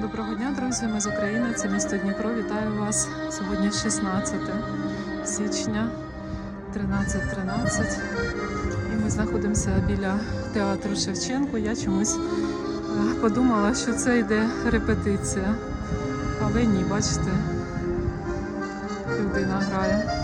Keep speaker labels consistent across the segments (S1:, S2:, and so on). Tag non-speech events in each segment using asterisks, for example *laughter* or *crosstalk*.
S1: Доброго дня, друзі! Ми з України. Це місто Дніпро. Вітаю вас. Сьогодні 16 січня 13.13. І ми знаходимося біля театру Шевченко. Я чомусь е, подумала, що це йде репетиція. Але ні, бачите, людина грає.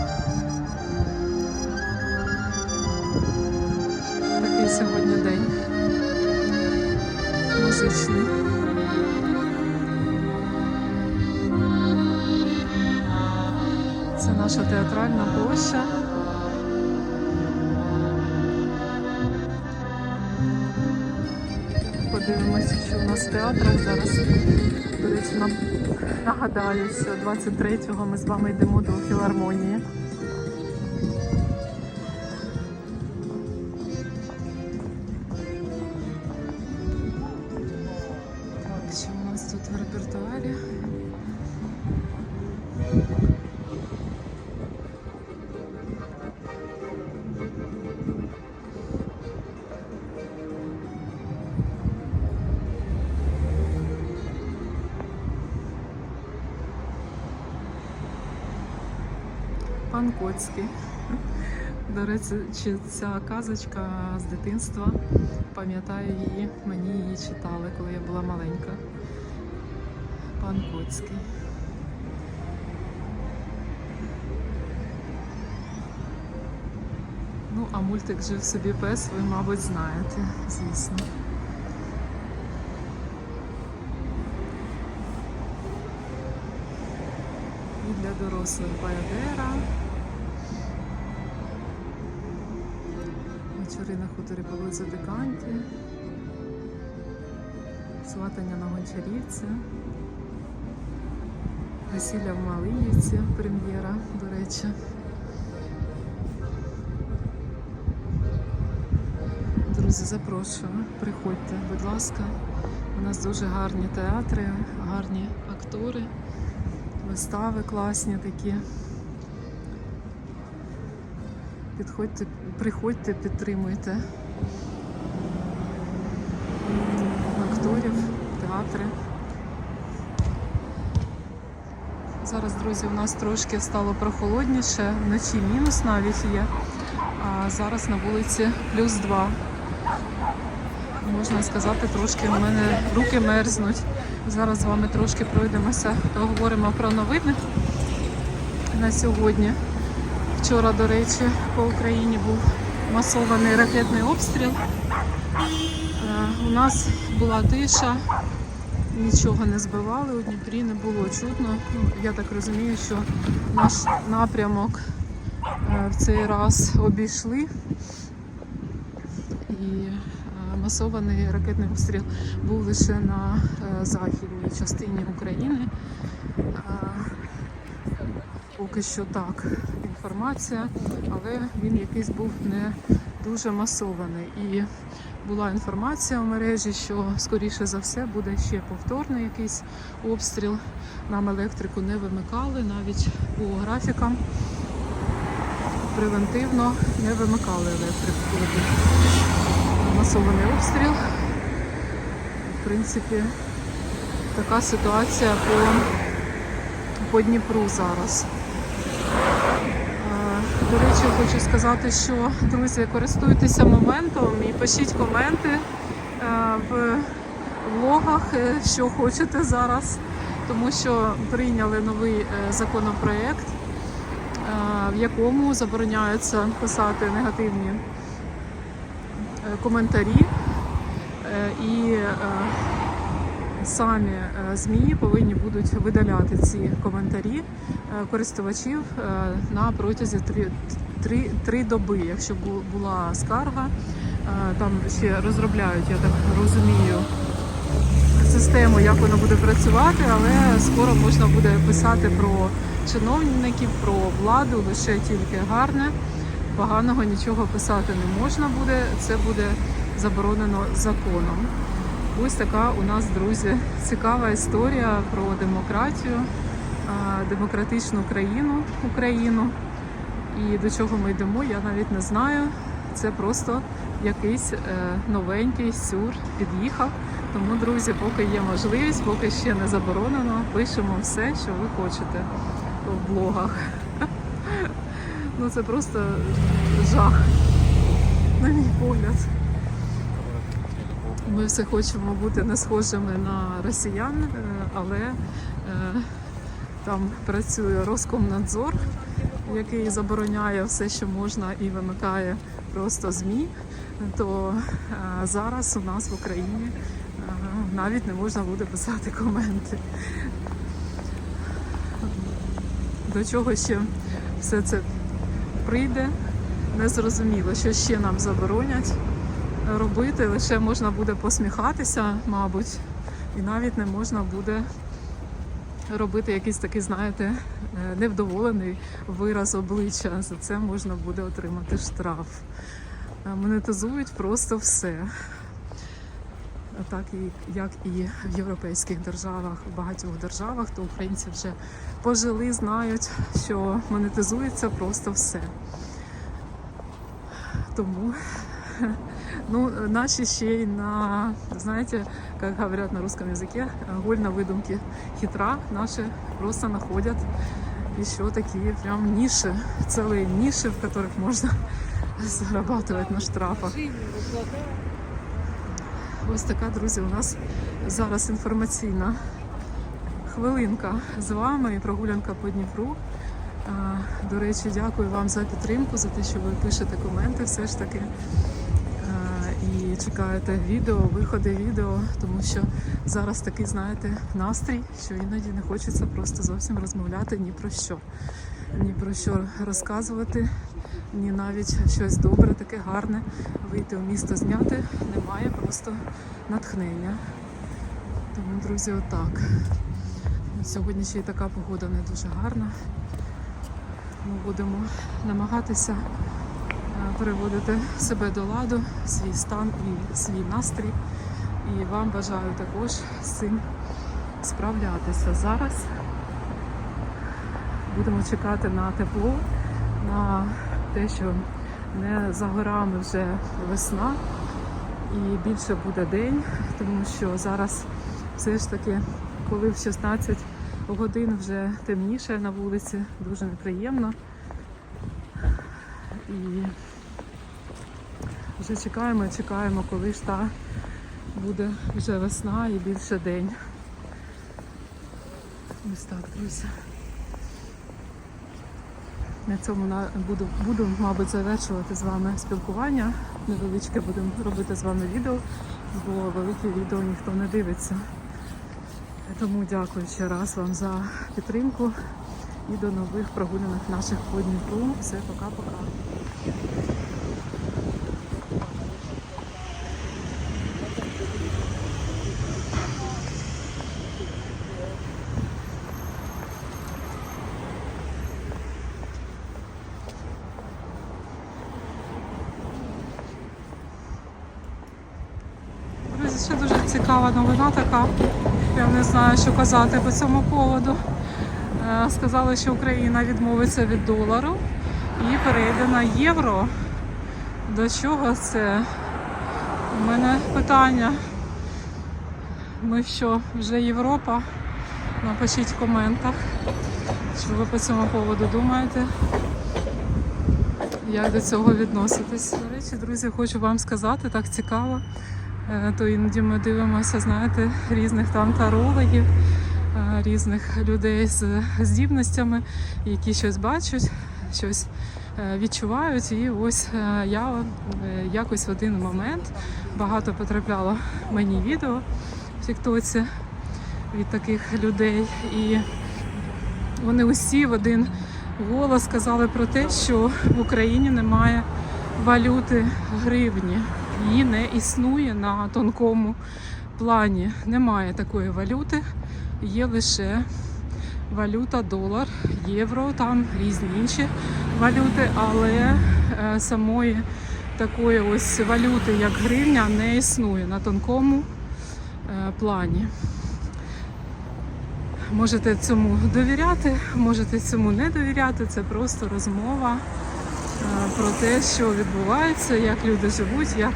S1: Наша театральна площа. Подивимося, що у нас в театрах зараз. Нам нагадаю, що 23-го ми з вами йдемо до філармонії. Пан Коцький. До речі, ця казочка з дитинства. Пам'ятаю її, мені її читали, коли я була маленька. Пан Коцький. Ну, а мультик жив собі пес, ви, мабуть, знаєте, звісно. І для дорослих Баядера. Вечори на хуторі Павлиця Диканті. Сватання на Гончарівці. Весілля в Малиївці, прем'єра, до речі. Друзі, запрошую, приходьте, будь ласка. У нас дуже гарні театри, гарні актори, вистави класні такі. Підходьте, приходьте, підтримуйте акторів, театри. Зараз, друзі, у нас трошки стало прохолодніше, вночі мінус навіть є, а зараз на вулиці плюс 2. Можна сказати, трошки в мене руки мерзнуть. Зараз з вами трошки пройдемося, поговоримо про новини на сьогодні. Вчора, до речі, по Україні був масований ракетний обстріл. Е, У нас була тиша, нічого не збивали, у Дніпрі не було чутно. Ну, я так розумію, що наш напрямок е, в цей раз обійшли. І е, масований ракетний обстріл був лише на західній частині України. Поки що так інформація, але він якийсь був не дуже масований. І була інформація в мережі, що скоріше за все буде ще повторний якийсь обстріл. Нам електрику не вимикали, навіть по графікам превентивно не вимикали електрику, коли був масований обстріл. В принципі, така ситуація по, по Дніпру зараз. До речі, хочу сказати, що друзі, користуйтеся моментом і пишіть коменти е, в влогах, е, що хочете зараз, тому що прийняли новий е, законопроект, в якому забороняється писати негативні коментарі і самі е, ЗМІ повинні будуть видаляти ці коментарі е, користувачів е, на протязі три, три, три доби. Якщо була скарга, там ще розробляють, я так розумію, систему, як воно буде працювати, але скоро можна буде писати про чиновників, про владу, лише тільки гарне. Поганого нічого писати не можна буде, це буде заборонено законом. Ось така у нас, друзі, цікава історія про демократію, демократичну країну, Україну. І до чого ми йдемо, я навіть не знаю. Це просто якийсь е, новенький сюр під'їхав. Тому, друзі, поки є можливість, поки ще не заборонено, пишемо все, що ви хочете в блогах. *laughs* Ну це просто жах, на мій погляд. Ми все хочемо бути не схожими на росіян, е, але е, там працює Роскомнадзор, який забороняє все, що можна, і вимикає просто ЗМІ. То е, зараз у нас в Україні навіть не можна буде писати коменти. До чого ще все це прийде, незрозуміло, що ще нам заборонять робити, лише можна буде посміхатися, мабуть, і навіть не можна буде робити якийсь такий, знаєте, е, невдоволений вираз обличчя. За це можна буде отримати штраф. Е, Монетизують просто все. Так і як і в європейських державах, в багатьох державах, то українці вже пожили, знають, що монетизується просто все. Тому *laughs* ну, наші ще й на, знаете, как говорят на русском языке, голь на выдумке хитра, наши просто находят еще такие прям ниши, целые ниши, в которых можно *laughs* зарабатывать на штрафах. Ось така, друзі, у нас зараз інформаційна хвилинка з вами і прогулянка по Дніпру. До речі, дякую вам за підтримку, за те, що ви пишете коменти все ж таки. І чекаєте відео, виходи відео, тому що зараз такий, знаєте, настрій, що іноді не хочеться просто зовсім розмовляти ні про що. Ні про що розказувати, ні навіть щось добре, таке гарне вийти в місто зняти. Немає просто натхнення. Тому, друзі, отак. Сьогодні ще й така погода не дуже гарна. Ми будемо намагатися е, переводити себе до ладу, свій стан і свій настрій. І вам бажаю також з цим справлятися. Зараз будемо чекати на тепло, на те, що не за горами вже весна і більше буде день, тому що зараз все ж таки, коли в 16 годин вже темніше на вулиці, дуже неприємно. І вже чекаємо, чекаємо, коли ж та буде вже весна і більше день. Ось так, друзі. На цьому буду, буду, мабуть, завершувати з вами спілкування. Невеличке будемо робити з вами відео, бо велике відео ніхто не дивиться. Тому дякую ще раз вам за підтримку і до нових прогулянок наших по Дніпру. Все, пока-пока. Ще дуже цікава новина така. Я не знаю, що казати по цьому поводу. Е, Сказали, що Україна відмовиться від долару і перейде на євро. До чого це? У мене питання. Ми що, вже Європа? Напишіть в коментах, що ви по цьому поводу думаєте. Як до цього відноситись? До речі, друзі, хочу вам сказати, так цікаво. Е, То іноді ми дивимося, знаєте, різних там тарологів, е, різних людей з здібностями, які щось бачать, щось е, відчувають. І ось я якось в один момент багато потрапляло мені відео в Тіктоці від таких людей. І вони усі в один голос сказали про те, що в Україні немає валюти гривні. Її не існує на тонкому плані. Немає такої валюти, є лише валюта долар, євро, там різні інші валюти, але е, самої такої ось валюти, як гривня, не існує на тонкому е, плані. Можете цьому довіряти, можете цьому не довіряти. Це просто розмова е, про те, що відбувається, як люди живуть, як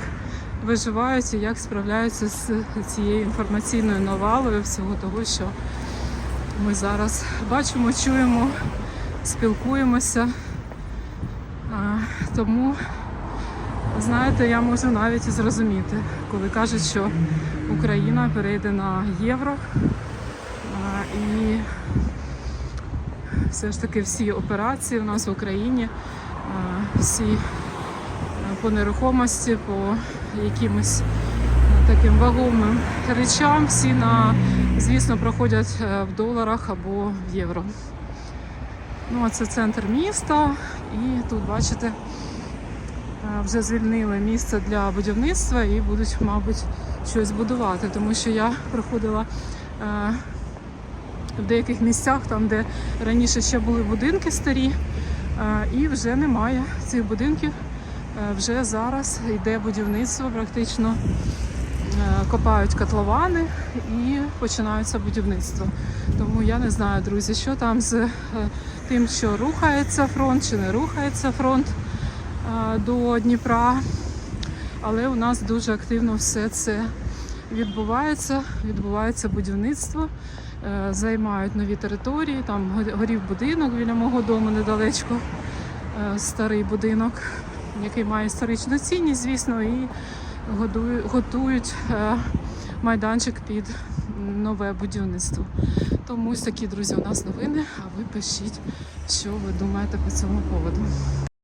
S1: виживають і як справляються з цією інформаційною навалою всього того, що ми зараз бачимо, чуємо, спілкуємося. Тому, знаєте, я можу навіть зрозуміти, коли кажуть, що Україна перейде на євро. І все ж таки всі операції у нас в Україні, всі по нерухомості, по якимось е, таким вагомим речам, всі на, звісно, проходять е, в доларах або в євро. Ну, а це центр міста, і тут, бачите, е, вже звільнили місце для будівництва і будуть, мабуть, щось будувати, тому що я проходила в деяких місцях, там, де раніше ще були будинки старі, і вже немає цих будинків. Е, Вже зараз йде будівництво, практично е, копають котловани і починається будівництво. Тому я не знаю, друзі, що там з е, тим, що рухається фронт чи не рухається фронт до Дніпра. Але у нас дуже активно все це відбувається. Відбувається будівництво, займають нові території. Там горів будинок біля мого дому недалечко, старий будинок, який має історичну цінність, звісно, і готують е, майданчик під нове будівництво. Тому ось такі, друзі, у нас новини. А ви пишіть, що ви думаєте по цьому поводу.